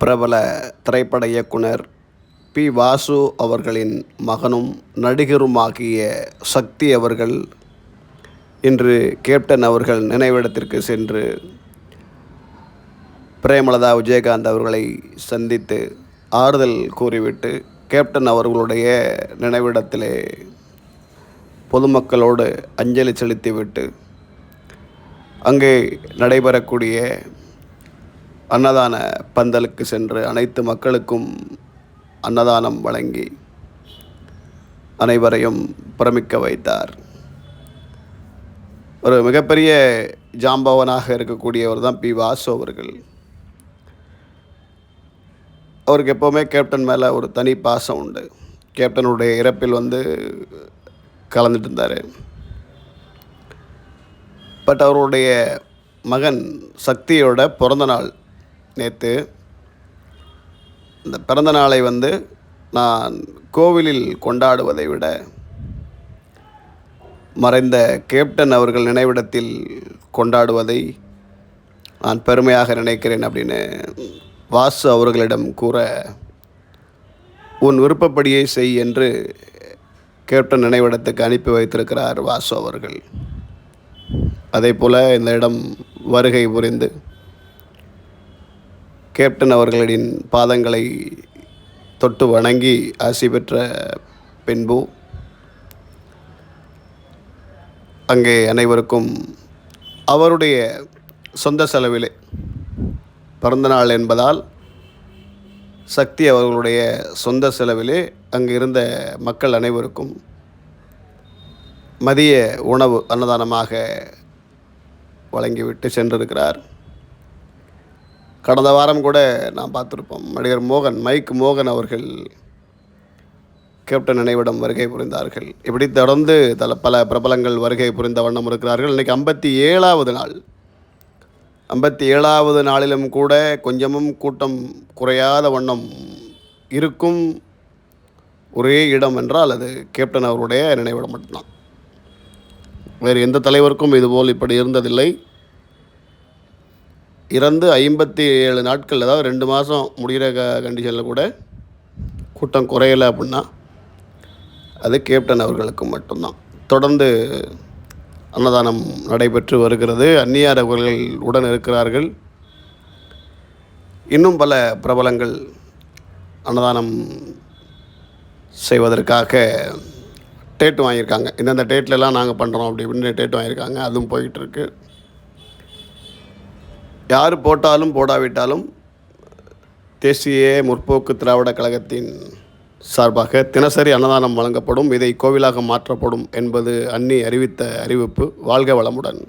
பிரபல திரைப்பட இயக்குனர் பி. வாசு அவர்களின் மகனும் நடிகருமாகிய சக்தி அவர்கள் இன்று கேப்டன் அவர்கள் நினைவிடத்திற்கு சென்று பிரேமலதா விஜயகாந்த் அவர்களை சந்தித்து ஆறுதல் கூறிவிட்டு கேப்டன் அவர்களுடைய நினைவிடத்திலே பொதுமக்களோடு அஞ்சலி செலுத்திவிட்டு அங்கே நடைபெறக்கூடிய அன்னதான பந்தலுக்கு சென்று அனைத்து மக்களுக்கும் அன்னதானம் வழங்கி அனைவரையும் பிரமிக்க வைத்தார். ஒரு மிகப்பெரிய ஜாம்பவனாக இருக்கக்கூடியவர் தான் பி வாசு அவர்கள். அவருக்கு எப்போவுமே கேப்டன் மேலே ஒரு தனி பாசம் உண்டு. கேப்டனுடைய இறப்பில் வந்து கலந்துட்டு இருந்தார். பட் அவருடைய மகன் சக்தியோட பிறந்த நாள் நேற்று இந்த பிறந்த நாளை வந்து நான் கோவிலில் கொண்டாடுவதை விட மறைந்த கேப்டன் அவர்கள் நினைவிடத்தில் கொண்டாடுவதை நான் பெருமையாக நினைக்கிறேன் அப்படின்னு வாசு அவர்களிடம் கூற உன் விருப்பப்படியே செய் என்று கேப்டன் நினைவிடத்துக்கு அனுப்பி வைத்திருக்கிறார் வாசு அவர்கள். அதே போல் இந்த இடம் வருகை புரிந்து கேப்டன் அவர்களின் பாதங்களை தொட்டு வணங்கி ஆசி பெற்ற பின்பு அங்கே அனைவருக்கும் அவருடைய சொந்த செலவிலே பிறந்தநாள் என்பதால் சக்தி அவர்களுடைய சொந்த செலவிலே அங்கு இருந்த மக்கள் அனைவருக்கும் மதிய உணவு அன்னதானமாக வழங்கிவிட்டு சென்றிருக்கிறார். கடந்த வாரம் கூட நான் பார்த்துருப்போம். நடிகர் மோகன் மைக் மோகன் அவர்கள் கேப்டன் நினைவிடம் வருகை புரிந்தார்கள். இப்படி தொடர்ந்து தல பல பிரபலங்கள் வருகை புரிந்த வண்ணம் இருக்கிறார்கள். இன்றைக்கி ஐம்பத்தி ஏழாவது நாள். ஐம்பத்தி ஏழாவது நாளிலும் கூட கொஞ்சமும் கூட்டம் குறையாத வண்ணம் இருக்கும். ஒரே இடம் என்றால் அது கேப்டன் அவருடைய நினைவிடம் மட்டும்தான். வேறு எந்த தலைவருக்கும் இதுபோல் இப்படி இருந்ததில்லை. இறந்து ஐம்பத்தி ஏழு நாட்கள் அதாவது ரெண்டு மாதம் முடிகிற க கண்டிஷனில் கூட கூட்டம் குறையலை அப்படின்னா அது கேப்டன் அவர்களுக்கு மட்டும்தான். தொடர்ந்து அன்னதானம் நடைபெற்று வருகிறது. அந்நியார் அவர்கள் உடன் இருக்கிறார்கள். இன்னும் பல பிரபலங்கள் அன்னதானம் செய்வதற்காக டேட் வாங்கியிருக்காங்க. இந்தந்த டேட்லலாம் நாங்கள் பண்ணுறோம் அப்படி இப்படின்னு டேட் வாங்கியிருக்காங்க. அதுவும் போயிட்டுருக்கு யார் போட்டாலும் போடாவிட்டாலும் தேசிய முற்போக்கு திராவிட கழகத்தின் சார்பாக தினசரி அன்னதானம் வழங்கப்படும். இதை கோவிலாக மாற்றப்படும் என்பது அன்னி அறிவித்த அறிவிப்பு. வாழ்க வளமுடன்.